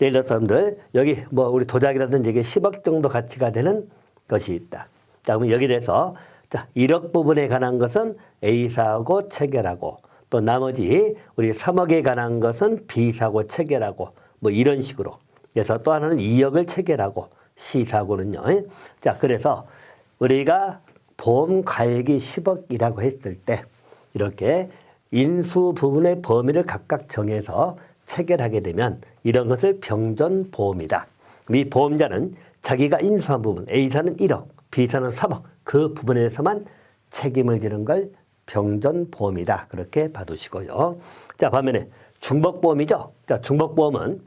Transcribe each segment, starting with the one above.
여러분들 여기 뭐 우리 도자기라든지 이게 10억 정도 가치가 되는 것이 있다. 자, 그러면 여기 대해서 자, 1억 부분에 관한 것은 A사하고 체결하고 또 나머지 우리 3억에 관한 것은 B사하고 체결하고 뭐 이런 식으로 그래서 또 하나는 2억을 체결하고 C사하고는요. 자, 그래서 우리가 보험 가액이 10억이라고 했을 때 이렇게 인수 부분의 범위를 각각 정해서 체결하게 되면 이런 것을 병전 보험이다. 이 보험자는 자기가 인수한 부분 A사는 1억, B사는 3억 그 부분에 대해서만 책임을 지는 걸 병전 보험이다. 그렇게 봐두시고요. 자, 반면에 중복 보험이죠. 자, 중복 보험은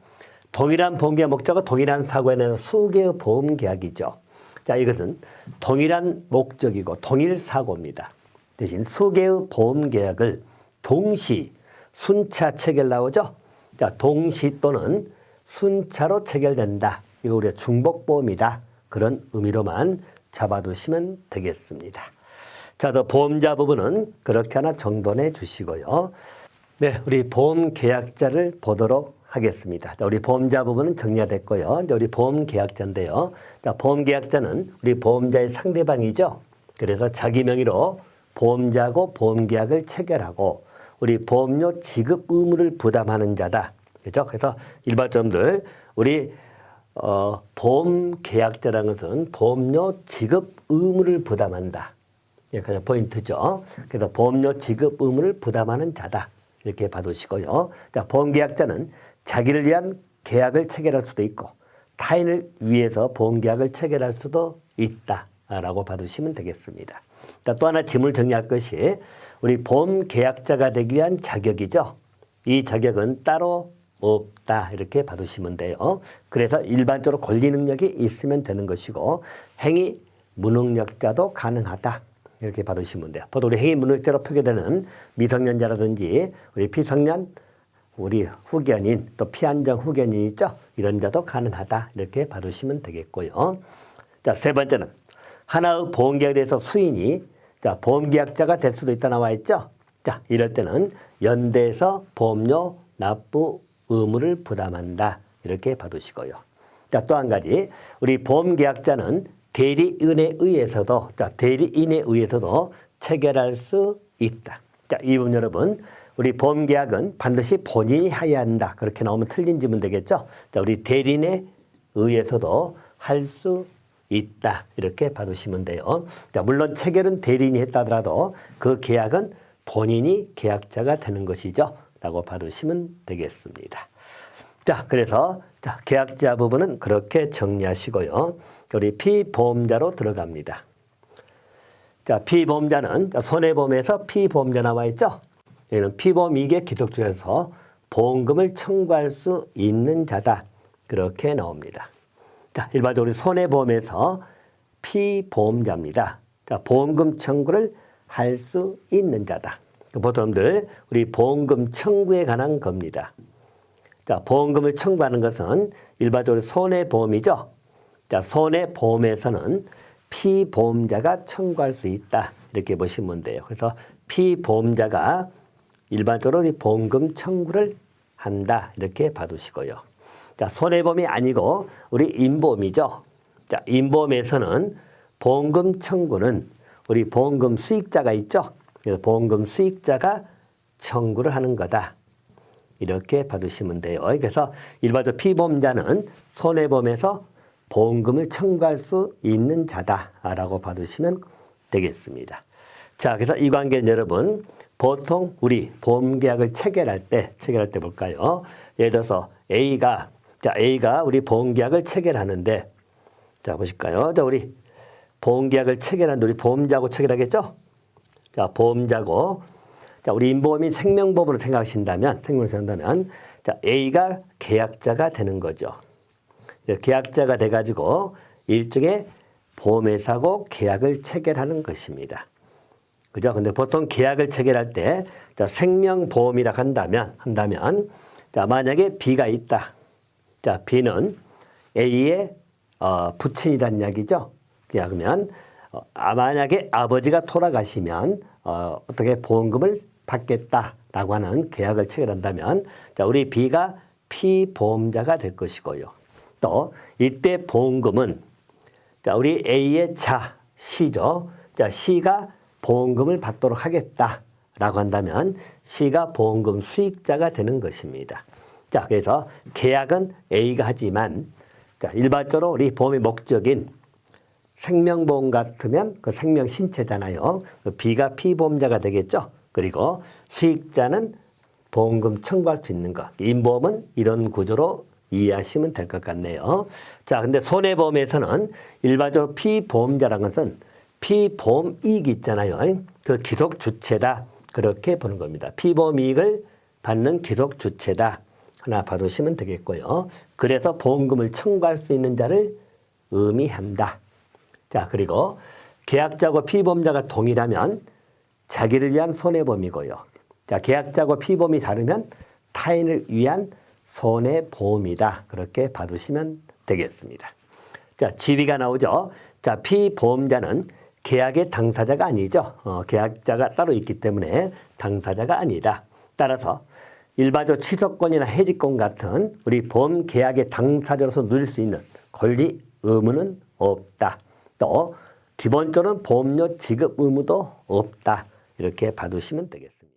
동일한 보험계약 목적과 동일한 사고에 대한 수개의 보험 계약이죠. 자, 이것은 동일한 목적이고 동일 사고입니다. 대신 수개의 보험 계약을 동시 순차 체결 나오죠. 자, 동시 또는 순차로 체결된다. 이거 우리가 중복 보험이다. 그런 의미로만 잡아두시면 되겠습니다. 자, 더 보험자 부분은 그렇게 하나 정돈해 주시고요. 네, 우리 보험 계약자를 보도록 하겠습니다. 자, 우리 보험자 부분은 정리가 됐고요. 이제 우리 보험 계약자인데요. 자, 보험 계약자는 우리 보험자의 상대방이죠. 그래서 자기 명의로 보험자고 보험 계약을 체결하고 우리 보험료 지급 의무를 부담하는 자다. 그렇죠? 그래서 일반점들 우리 어, 보험 계약자라는 것은 보험료 지급 의무를 부담한다. 예, 그냥 포인트죠. 그래서 보험료 지급 의무를 부담하는 자다. 이렇게 봐두시고요. 자, 보험계약자는 자기를 위한 계약을 체결할 수도 있고 타인을 위해서 보험계약을 체결할 수도 있다라고 봐두시면 되겠습니다. 자, 또 하나 짐을 정리할 것이 우리 보험 계약자가 되기 위한 자격이죠. 이 자격은 따로 없다 이렇게 봐두시면 돼요. 그래서 일반적으로 권리 능력이 있으면 되는 것이고 행위 무능력자도 가능하다. 이렇게 받으시면 돼요. 보통 우리 행위 무능력자로 표기되는 미성년자라든지 우리 피성년, 우리 후견인, 또 피한정 후견인 있죠? 이런 자도 가능하다. 이렇게 받으시면 되겠고요. 자, 세 번째는 하나의 보험계약에 대해서 수인이 자, 보험계약자가 될 수도 있다 나와 있죠? 자, 이럴 때는 연대에서 보험료 납부 의무를 부담한다. 이렇게 봐두시고요. 자, 또 한 가지. 우리 보험계약자는 대리인에 의해서도, 자, 대리인에 의해서도 체결할 수 있다. 자, 이 부분 여러분. 우리 보험계약은 반드시 본인이 해야 한다. 그렇게 나오면 틀린 지문 되겠죠? 자, 우리 대리인에 의해서도 할 수 있다. 이렇게 봐두시면 돼요. 자, 물론 체결은 대리인이 했다더라도 그 계약은 본인이 계약자가 되는 것이죠. 라고 봐두시면 되겠습니다. 자, 그래서 자, 계약자 부분은 그렇게 정리하시고요. 우리 피보험자로 들어갑니다. 자, 피보험자는 자, 손해보험에서 피보험자 나와 있죠? 여기는 피보험 이계 기속중에서 보험금을 청구할 수 있는 자다. 그렇게 나옵니다. 자, 일반적으로 손해보험에서 피보험자입니다. 자, 보험금 청구를 할 수 있는 자다. 보통들 우리 보험금 청구에 관한 겁니다. 자, 보험금을 청구하는 것은 일반적으로 손해보험이죠. 자, 손해보험에서는 피보험자가 청구할 수 있다. 이렇게 보시면 돼요. 그래서 피보험자가 일반적으로 이 보험금 청구를 한다. 이렇게 봐두시고요. 자, 손해보험이 아니고 우리 인보험이죠. 자, 인보험에서는 보험금 청구는 우리 보험금 수익자가 있죠. 그래서 보험금 수익자가 청구를 하는 거다. 이렇게 봐두시면 돼요. 그래서 일반적 피보험자는 손해보험에서 보험금을 청구할 수 있는 자다라고 봐두시면 되겠습니다. 자, 그래서 이 관계는 여러분 보통 우리 보험계약을 체결할 때 체결할 때 볼까요? 예를 들어서 A가 자 A가 우리 보험계약을 체결하는데 자 보실까요? 자 우리 보험계약을 체결하는데 우리 보험자고 체결하겠죠? 자 보험자고 자, 우리 인보험이 생명보험으로 생각하신다면, 생명을 생각한다면, 자, A가 계약자가 되는 거죠. 계약자가 돼 가지고 일종의 보험회사고 계약을 체결하는 것입니다. 그죠? 근데 보통 계약을 체결할 때, 자, 생명보험이라 한다면, 한다면, 자, 만약에 B가 있다. 자, B는 A의 어, 부친이란 이야기죠. 자, 그러면, 어, 아, 만약에 아버지가 돌아가시면, 어, 어떻게 보험금을 받겠다라고 하는 계약을 체결한다면 자, 우리 B가 피보험자가 될 것이고요. 또 이때 보험금은 자, 우리 A의 자 C죠. 자, C가 보험금을 받도록 하겠다라고 한다면 C가 보험금 수익자가 되는 것입니다. 자, 그래서 계약은 A가 하지만 자, 일반적으로 우리 보험의 목적인 생명보험 같으면 그 생명 신체잖아요. 그 B가 피보험자가 되겠죠. 그리고 수익자는 보험금 청구할 수 있는 것. 인보험은 이런 구조로 이해하시면 될 것 같네요. 자, 근데 손해보험에서는 일반적으로 피보험자라는 것은 피보험 이익이 있잖아요. 그 기속 주체다. 그렇게 보는 겁니다. 피보험 이익을 받는 기속 주체다. 하나 봐두시면 되겠고요. 그래서 보험금을 청구할 수 있는 자를 의미한다. 자, 그리고 계약자고 피보험자가 동일하면 자기를 위한 손해보험이고요. 자, 계약자고 피보험이 다르면 타인을 위한 손해보험이다. 그렇게 봐두시면 되겠습니다. 자, 지위가 나오죠. 자, 피보험자는 계약의 당사자가 아니죠. 어, 계약자가 따로 있기 때문에 당사자가 아니다. 따라서 일반적 취소권이나 해지권 같은 우리 보험 계약의 당사자로서 누릴 수 있는 권리 의무는 없다. 또 기본적으로 보험료 지급 의무도 없다. 이렇게 봐두시면 되겠습니다.